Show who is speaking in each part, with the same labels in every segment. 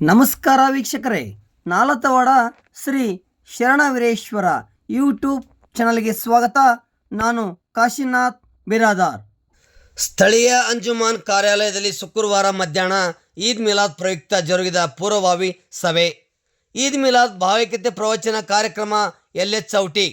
Speaker 1: ನಮಸ್ಕಾರ ವೀಕ್ಷಕರೇ. ನಾಲತವಾಡ ಶ್ರೀ ಶರಣ ವೀರೇಶ್ವರ ಯೂಟ್ಯೂಬ್ ಚಾನಲ್ಗೆ ಸ್ವಾಗತ. ನಾನು ಕಾಶಿನಾಥ್ ಬಿರಾದಾರ್. ಸ್ಥಳೀಯ ಅಂಜುಮಾನ್ ಕಾರ್ಯಾಲಯದಲ್ಲಿ ಶುಕ್ರವಾರ ಮಧ್ಯಾಹ್ನ ಈದ್ ಮಿಲಾದ್ ಪ್ರಯುಕ್ತ ಜರುಗಿದ ಪೂರ್ವಭಾವಿ ಸಭೆ. ಈದ್ ಮಿಲಾದ್ ಭಾವೈಕ್ಯತೆ ಪ್ರವಚನ ಕಾರ್ಯಕ್ರಮ ಎಲ್ ಎಚ್ ಚೌಟಿ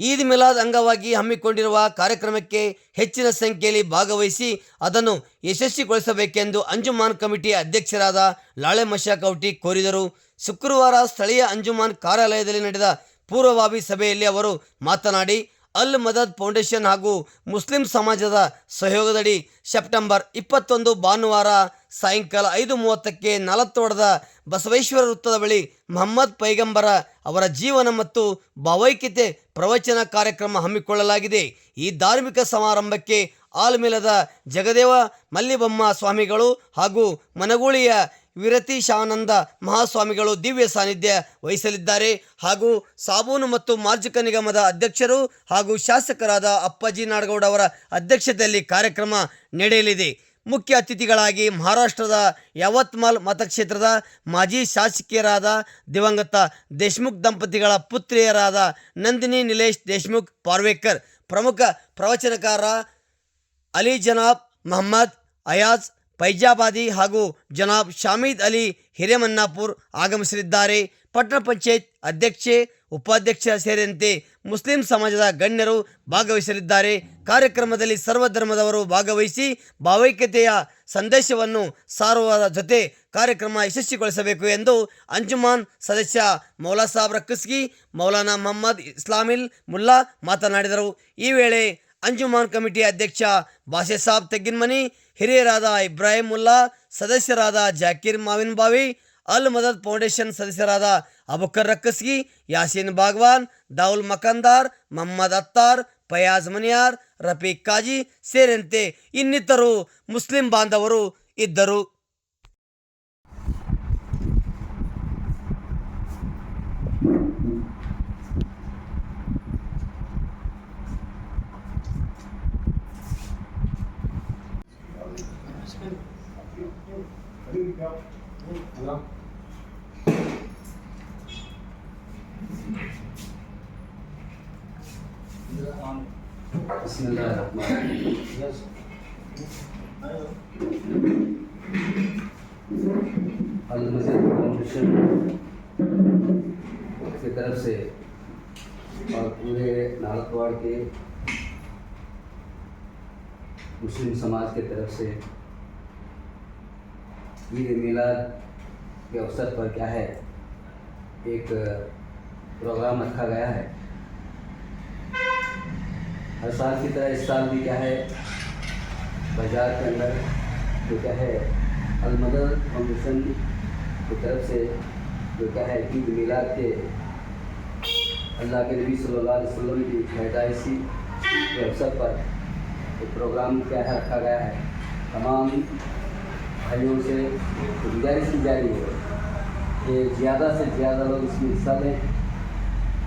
Speaker 1: ಈದ್ ಮಿಲಾದ್ ಅಂಗವಾಗಿ ಹಮ್ಮಿಕೊಂಡಿರುವ ಕಾರ್ಯಕ್ರಮಕ್ಕೆ ಹೆಚ್ಚಿನ ಸಂಖ್ಯೆಯಲ್ಲಿ ಭಾಗವಹಿಸಿ ಅದನ್ನು ಯಶಸ್ವಿಗೊಳಿಸಬೇಕೆಂದು ಅಂಜುಮಾನ್ ಕಮಿಟಿ ಅಧ್ಯಕ್ಷರಾದ ಲಾಳೆ ಮಶಾಕೌಟಿ ಕೋರಿದರು. ಶುಕ್ರವಾರ ಸ್ಥಳೀಯ ಅಂಜುಮಾನ್ ಕಾರ್ಯಾಲಯದಲ್ಲಿ ನಡೆದ ಪೂರ್ವಭಾವಿ ಸಭೆಯಲ್ಲಿ ಅವರು ಮಾತನಾಡಿ ಅಲ್ ಮದದ್ ಫೌಂಡೇಶನ್ ಹಾಗೂ ಮುಸ್ಲಿಂ ಸಮಾಜದ ಸಹಯೋಗದಡಿ ಸೆಪ್ಟೆಂಬರ್ ಇಪ್ಪತ್ತೊಂದು ಭಾನುವಾರ ಸಾಯಂಕಾಲ ಐದು ಮೂವತ್ತಕ್ಕೆ ನಲತ್ತೋಡದ ಬಸವೇಶ್ವರ ವೃತ್ತದ ಬಳಿ ಮೊಹಮ್ಮದ್ ಪೈಗಂಬರ ಅವರ ಜೀವನ ಮತ್ತು ಭಾವೈಕ್ಯತೆ ಪ್ರವಚನ ಕಾರ್ಯಕ್ರಮ ಹಮ್ಮಿಕೊಳ್ಳಲಾಗಿದೆ. ಈ ಧಾರ್ಮಿಕ ಸಮಾರಂಭಕ್ಕೆ ಆಲ್ಮಿಲದ ಜಗದೇವ, ಮಲ್ಲಿಬಮ್ಮ ಸ್ವಾಮಿಗಳು ಹಾಗೂ ಮನಗೂಳಿಯ ವಿರತೀಶಾನಂದ ಮಹಾಸ್ವಾಮಿಗಳು ದಿವ್ಯ ಸಾನ್ನಿಧ್ಯ ವಹಿಸಲಿದ್ದಾರೆ. ಹಾಗೂ ಸಾಬೂನು ಮತ್ತು ಮಾರ್ಜಕ ನಿಗಮದ ಅಧ್ಯಕ್ಷರು ಹಾಗೂ ಶಾಸಕರಾದ ಅಪ್ಪಾಜಿ ನಾಡಗೌಡ ಅವರ ಅಧ್ಯಕ್ಷತೆಯಲ್ಲಿ ಕಾರ್ಯಕ್ರಮ ನಡೆಯಲಿದೆ. ಮುಖ್ಯ ಅತಿಥಿಗಳಾಗಿ ಮಹಾರಾಷ್ಟ್ರದ ಯಾವತ್ಮಾಲ್ ಮತಕ್ಷೇತ್ರದ ಮಾಜಿ ಶಾಸಕಿಯರಾದ ದಿವಂಗತ ದೇಶ್ಮುಖ್, ದಂಪತಿಗಳ ಪುತ್ರಿಯರಾದ ನಂದಿನಿ ನಿಲೇಶ್ ದೇಶ್ಮುಖ್, ಪಾರ್ವೇಕರ್, ಪ್ರಮುಖ ಪ್ರವಚನಕಾರ ಅಲಿ ಜನಾಬ್, ಮೊಹಮ್ಮದ್ ಅಯಾಜ್ ಫೈಜಾಬಾದಿ ಹಾಗೂ ಜನಾಬ್ ಶಾಮೀದ್ ಅಲಿ ಹಿರೇಮನ್ನಾಪುರ್ ಆಗಮಿಸಲಿದ್ದಾರೆ. ಪಟ್ಟಣ ಪಂಚಾಯತ್ ಅಧ್ಯಕ್ಷೆ ಉಪಾಧ್ಯಕ್ಷ ಸೇರಿದಂತೆ ಮುಸ್ಲಿಂ ಸಮಾಜದ ಗಣ್ಯರು ಭಾಗವಹಿಸಲಿದ್ದಾರೆ. ಕಾರ್ಯಕ್ರಮದಲ್ಲಿ ಸರ್ವಧರ್ಮದವರು ಭಾಗವಹಿಸಿ ಭಾವೈಕ್ಯತೆಯ ಸಂದೇಶವನ್ನು ಸಾರುವ ಜೊತೆ ಕಾರ್ಯಕ್ರಮ ಯಶಸ್ವಿಗೊಳಿಸಬೇಕು ಎಂದು ಅಂಜುಮಾನ್ ಸದಸ್ಯ ಮೌಲಾ ಸಾಬ್ ರಕ್ಸ್ಗಿ ಮೌಲಾನಾ ಮೊಹಮ್ಮದ್ ಇಸ್ಲಾಮಿಲ್ ಮುಲ್ಲಾ ಮಾತನಾಡಿದರು. ಈ ವೇಳೆ ಅಂಜುಮಾನ್ ಕಮಿಟಿ ಅಧ್ಯಕ್ಷ ಬಾಷೆ ಸಾಬ್ ತೆಗ್ಗಿನ್ಮನಿ ಹಿರಿಯರಾದ ಇಬ್ರಾಹಿಮುಲ್ಲಾ, ಸದಸ್ಯರಾದ ಜಾಕೀರ್ ಮಾವಿನ್ ಬಾವಿ, ಅಲ್ ಮದದ್ ಫೌಂಡೇಶನ್ ಸದಸ್ಯರಾದ ಅಬುಕರ್ ರಕ್ಕಸ್ಗಿ, ಯಾಸೀನ್ ಬಾಗ್ವಾನ್, ದಾವುಲ್ ಮಕಂದಾರ್, ಮೊಹಮ್ಮದ್ ಅತ್ತಾರ್, ಫಯಾಜ್ ಮನಿಯಾರ್, ರಫೀಕ್ ಕಾಜಿ ಸೇರಿದಂತೆ ಇನ್ನಿತರು ಮುಸ್ಲಿಂ ಬಾಂಧವರು ಇದ್ದರು.
Speaker 2: بسم اللہ الرحمن الرحیم۔ المزید فاؤنڈیشن کی طرف سے اور پورے نالکواڑ کے مسلم سماج کے طرف سے عید میلاد کے اوسط پر کیا ہے، ایک پروگرام رکھا گیا ہے۔ ہر سال کی طرح اس سال بھی کیا ہے؟ بازار کے اندر جو کیا ہے، المدر فاؤنڈیشن کی طرف سے جو کیا ہے، عید میلاد کے اللہ کے نبی صلی اللہ علیہ وسلم کی پیدائشی کے اوسر پر ایک پروگرام کیا ہے، رکھا گیا ہے۔ تمام بھائیوں سے گزارش کی جاری ہے کہ زیادہ سے زیادہ لوگ اس میں حصہ لیں۔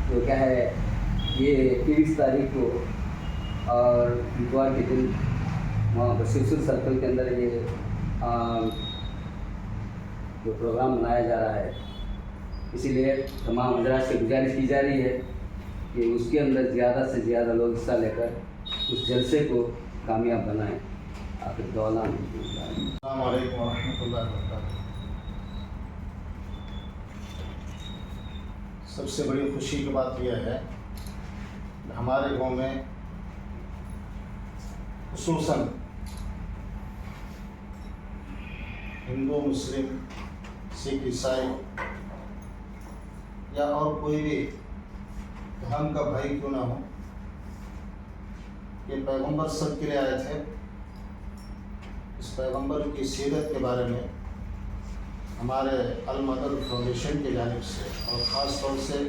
Speaker 2: جو کیا ہے، یہ تیئیس تاریخ کو اور اتوار کے دن وہاں پر سلسل سرکل کے اندر یہ جو پروگرام منایا جا رہا ہے، اسی لیے تمام حضرات سے گزارش کی جا رہی ہے کہ اس کے اندر زیادہ سے زیادہ لوگ حصہ لے کر
Speaker 3: اس جلسے کو کامیاب بنائیں۔ آخر دولا السلام علیکم ورحمۃ اللہ وبرکاتہ۔ سب سے بڑی خوشی کی بات یہ ہے ہمارے گاؤں میں خصوصاً ہندو، مسلم، سکھ، عیسائی یا اور کوئی بھی دھرم کا بھائی کیوں نہ ہو، یہ پیغمبر سب کے لیے آئے تھے اس پیغمبر کی سیرت کے بارے میں ہمارے المدر فاؤنڈیشن کی جانب سے اور خاص طور سے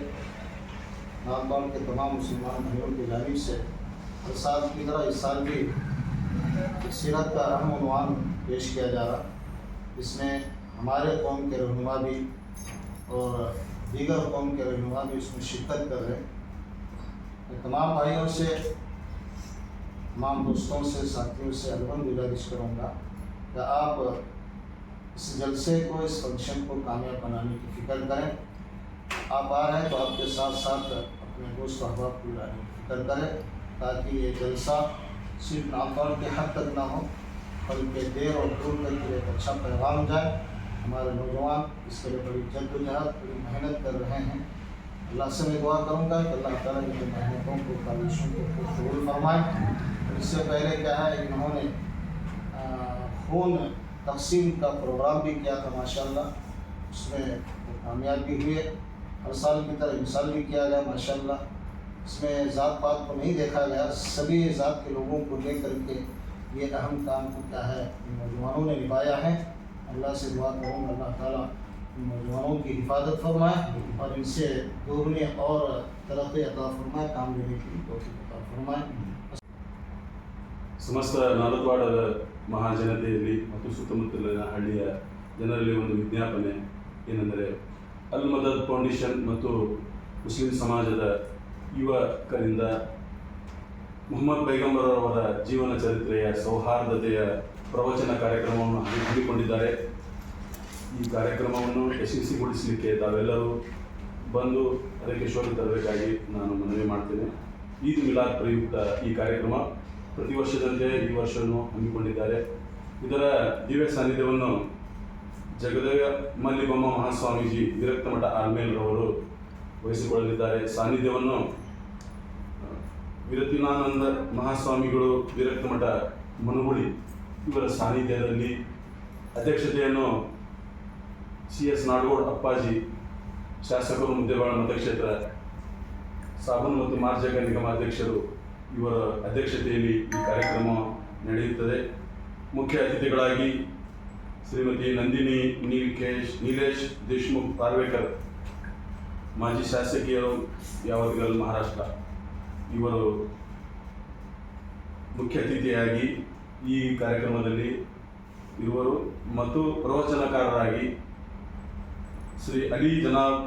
Speaker 3: ناگاؤں کے تمام مسلمان بھائیوں کی جانب سے اور سال کی طرح اس سال بھی سیرت کا اہم عنوان پیش کیا جا رہا۔ اس میں ہمارے قوم کے رہنما بھی اور دیگر قوم کے رہنما بھی اس میں شرکت کر رہے ہیں۔ تمام بھائیوں سے، تمام دوستوں سے، ساتھیوں سے البم گزارش کروں گا کہ آپ اس جلسے کو، اس فنکشن کو کامیاب بنانے کی فکر کریں۔ آپ آ رہے ہیں تو آپ کے ساتھ ساتھ اپنے دوست احباب کو لانے کی فکر کریں۔ تاکہ یہ جلسہ صرف ناکار کے حد تک نہ ہو بلکہ دیر اور دور تک کے ایک اچھا پیغام جائے۔ ہمارے نوجوان اس کے لیے بڑی جد و جہد، بڑی محنت کر رہے ہیں۔ اللہ سے میں دعا کروں گا کہ اللہ تعالیٰ کی محنتوں کو کاوشوں کو قبول فرمائے۔ اس سے پہلے کیا ہے، انہوں نے خون تقسیم کا پروگرام بھی کیا تھا ماشاء اللہ اس میں کامیاب بھی ہوئے ہر سال کی طرح مثال بھی کیا گیا ماشاء اللہ اس میں ذات پات کو نہیں دیکھا گیا، سبھی ذات کے لوگوں کو لے کر کے یہ اہم کام کو کیا ہے نوجوانوں نے نبھایا ہے۔ اللہ سے دعا کروں، اللہ تعالیٰ نوجوانوں کی حفاظت فرمائے۔ اور ان سے دورنے اور ترقی عطا فرمائے، کام لینے کی کوشش عطا فرمائے۔
Speaker 4: ಸಮಸ್ತ ನಾಲ್ಕವಾಡದ ಮಹಾಜನತೆಯಲ್ಲಿ ಮತ್ತು ಸುತ್ತಮುತ್ತಲಿನ ಹಳ್ಳಿಯ ಜನರಲ್ಲಿ ಒಂದು ವಿಜ್ಞಾಪನೆ ಏನೆಂದರೆ ಅಲ್ ಮದದ್ ಫೌಂಡೇಶನ್ ಮತ್ತು ಮುಸ್ಲಿಂ ಸಮಾಜದ ಯುವಕರಿಂದ ಮುಹಮ್ಮದ್ ಪೈಗಂಬರವರ ಜೀವನ ಚರಿತ್ರೆಯ ಸೌಹಾರ್ದತೆಯ ಪ್ರವಚನ ಕಾರ್ಯಕ್ರಮವನ್ನು ಹಮ್ಮಿಕೊಂಡಿದ್ದಾರೆ. ಈ ಕಾರ್ಯಕ್ರಮವನ್ನು ಯಶಸ್ವಿಗೊಳಿಸಲಿಕ್ಕೆ ತಾವೆಲ್ಲರೂ ಬಂದು ಅದಕ್ಕೆ ಶೋಧ ತರಬೇಕಾಗಿ ನಾನು ಮನವಿ ಮಾಡ್ತೇನೆ. ಈದ್ ಮಿಲಾದ್ ಪ್ರಯುಕ್ತ ಈ ಕಾರ್ಯಕ್ರಮ ಪ್ರತಿ ವರ್ಷದಂತೆ ಈ ವರ್ಷವನ್ನು ಹಮ್ಮಿಕೊಂಡಿದ್ದಾರೆ. ಇದರ ದಿವ್ಯ ಸಾನ್ನಿಧ್ಯವನ್ನು ಜಗದೇವ ಮಲ್ಲಿಬೊಮ್ಮ ಮಹಾಸ್ವಾಮೀಜಿ ವಿರಕ್ತ ಮಠ ಆಲ್ಮೇಲ್ರವರು ವಹಿಸಿಕೊಳ್ಳಲಿದ್ದಾರೆ. ಸಾನ್ನಿಧ್ಯವನ್ನು ವಿರತಿನಾನಂದ ಮಹಾಸ್ವಾಮಿಗಳು, ವಿರಕ್ತ ಮಠ ಮನುಗುಳಿ ಇವರ ಸಾನ್ನಿಧ್ಯದಲ್ಲಿ ಅಧ್ಯಕ್ಷತೆಯನ್ನು ಸಿ ಎಸ್ ನಾಡಗೋಡ್ ಅಪ್ಪಾಜಿ, ಶಾಸಕರು ಮುದ್ದೇವಾಳ ಮತಕ್ಷೇತ್ರ ಸಾಬನ್ ಮತ್ತು ಮಾರ್ಜಕ ನಿಗಮ ಅಧ್ಯಕ್ಷರು ಇವರ ಅಧ್ಯಕ್ಷತೆಯಲ್ಲಿ ಈ ಕಾರ್ಯಕ್ರಮ ನಡೆಯುತ್ತದೆ. ಮುಖ್ಯ ಅತಿಥಿಗಳಾಗಿ ಶ್ರೀಮತಿ ನಂದಿನಿ ನೀಲ್ಕೇಶ್ ನೀಲೇಶ್, ದೇಶ್ಮುಖ್, ಪಾರ್ವೇಕರ್ ಮಾಜಿ ಶಾಸಕಿಯರು ಯಾವತ್ಗಲ್ ಮಹಾರಾಷ್ಟ್ರ, ಇವರು ಮುಖ್ಯ ಅತಿಥಿಯಾಗಿ ಈ ಕಾರ್ಯಕ್ರಮದಲ್ಲಿ ಇರುವರು ಮತ್ತು ಪ್ರವಚನಕಾರರಾಗಿ ಶ್ರೀ ಅಲಿ ಜನಾಬ್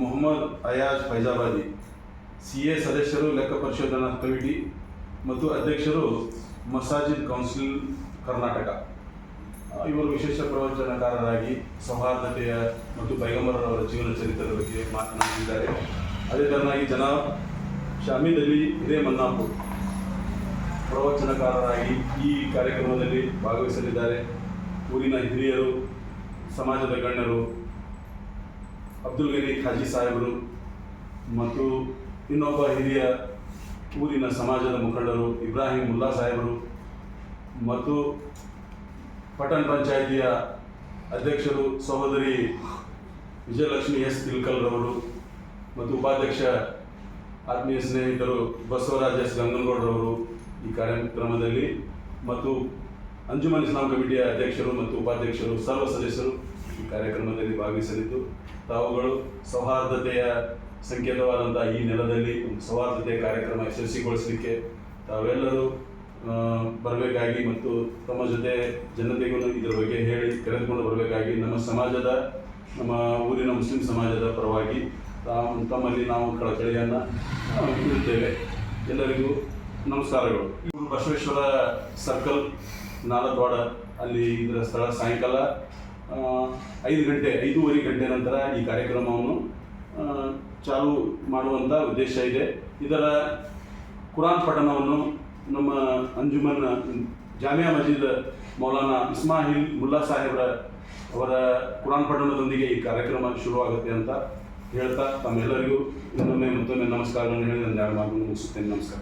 Speaker 4: ಮೊಹಮ್ಮದ್ ಅಯಾಜ್ ಫೈಜಾಬಾದಿ, ಸಿ ಎ ಸದಸ್ಯರು ಲೆಕ್ಕ ಪರಿಶೋಧನಾ ಕಮಿಟಿ ಮತ್ತು ಅಧ್ಯಕ್ಷರು ಮಸಾಜಿದ್ ಕೌನ್ಸಿಲ್ ಕರ್ನಾಟಕ. ಇವರು ವಿಶೇಷ ಪ್ರವಚನಕಾರರಾಗಿ ಸೌಹಾರ್ದತೆಯ ಮತ್ತು ಪೈಗಂಬರವರ ಜೀವನ ಚರಿತ್ರೆ ಬಗ್ಗೆ ಮಾತನಾಡಿದ್ದಾರೆ. ಅದೇ ತರನಾಗಿ ಜನ ಶಾಮೀದ್ ಅಲಿ ಇದೇ ಮನ್ನಾಪುರ್ ಪ್ರವಚನಕಾರರಾಗಿ ಈ ಕಾರ್ಯಕ್ರಮದಲ್ಲಿ ಭಾಗವಹಿಸಲಿದ್ದಾರೆ. ಊರಿನ ಹಿರಿಯರು, ಸಮಾಜದ ಗಣ್ಯರು, ಅಬ್ದುಲ್ ಗನಿ ಖಾಜಿ ಸಾಹೇಬರು ಮತ್ತು ಇನ್ನೊಬ್ಬ ಹಿರಿಯ ಊರಿನ ಸಮಾಜದ ಮುಖಂಡರು ಇಬ್ರಾಹಿಂ ಮುಲ್ಲಾ ಸಾಹೇಬರು ಮತ್ತು ಪಟ್ಟಣ ಪಂಚಾಯಿತಿಯ ಅಧ್ಯಕ್ಷರು ಸಹೋದರಿ ವಿಜಯಲಕ್ಷ್ಮಿ ಎಸ್ ತಿಲ್ಕಲ್ರವರು ಮತ್ತು ಉಪಾಧ್ಯಕ್ಷ ಆತ್ಮೀಯ ಸ್ನೇಹಿತರು ಬಸವರಾಜ್ ಎಸ್ ಗಂಗನಗೌಡರವರು ಈ ಕಾರ್ಯಕ್ರಮದಲ್ಲಿ ಮತ್ತು ಅಂಜುಮನ್ ಇಸ್ಲಾಂ ಕಮಿಟಿಯ ಅಧ್ಯಕ್ಷರು ಮತ್ತು ಉಪಾಧ್ಯಕ್ಷರು ಸರ್ವ ಸದಸ್ಯರು ಈ ಕಾರ್ಯಕ್ರಮದಲ್ಲಿ ಭಾಗವಹಿಸಲಿದ್ದು, ತಾವುಗಳು ಸೌಹಾರ್ದತೆಯ ಸಂಕೇತವಾದಂಥ ಈ ನೆಲದಲ್ಲಿ ಒಂದು ಸೌಹಾರ್ದತೆಯ ಕಾರ್ಯಕ್ರಮ ಯಶಸ್ವಿಗೊಳಿಸಲಿಕ್ಕೆ ತಾವೆಲ್ಲರೂ ಬರಬೇಕಾಗಿ ಮತ್ತು ತಮ್ಮ ಜೊತೆ ಜನತೆಗೂ ಇದರ ಬಗ್ಗೆ ಹೇಳಿ ಕರೆದುಕೊಂಡು ಬರಬೇಕಾಗಿ ನಮ್ಮ ಸಮಾಜದ, ನಮ್ಮ ಊರಿನ ಮುಸ್ಲಿಂ ಸಮಾಜದ ಪರವಾಗಿ ತಮ್ಮಲ್ಲಿ ನಾವು ಕಳಕಳಿಯನ್ನು ಇಡುತ್ತೇವೆ. ಎಲ್ಲರಿಗೂ ನಮಸ್ಕಾರಗಳು. ಬಸವೇಶ್ವರ ಸರ್ಕಲ್ ನಾಲದ್ವಾಡ ಅಲ್ಲಿ ಇದರ ಸ್ಥಳ ಸಾಯಂಕಾಲ ಐದು ಗಂಟೆ, ಐದೂವರೆ ಗಂಟೆ ನಂತರ ಈ ಕಾರ್ಯಕ್ರಮವನ್ನು ಚಾಲು ಮಾಡುವಂಥ ಉದ್ದೇಶ ಇದೆ. ಇದರ ಕುರಾನ್ ಪಠಣವನ್ನು ನಮ್ಮ ಅಂಜುಮನ್ ಜಾಮಿಯಾ ಮಸೀದ್ ಮೌಲಾನಾ ಇಸ್ಮಾಹಿಲ್ ಮುಲ್ಲಾ ಸಾಹೇಬ್ರ ಅವರ ಕುರಾನ್ ಪಠಣದೊಂದಿಗೆ ಈ ಕಾರ್ಯಕ್ರಮ ಶುರುವಾಗುತ್ತೆ ಅಂತ ಹೇಳ್ತಾ ತಮ್ಮೆಲ್ಲರಿಗೂ ಇನ್ನೊಮ್ಮೆ ಮತ್ತೊಮ್ಮೆ ನಮಸ್ಕಾರಗಳನ್ನು ಹೇಳಿ ನನ್ನ ಯಾರು ಮಾತನ್ನು ಮುಗಿಸುತ್ತೇನೆ. ನಮಸ್ಕಾರ.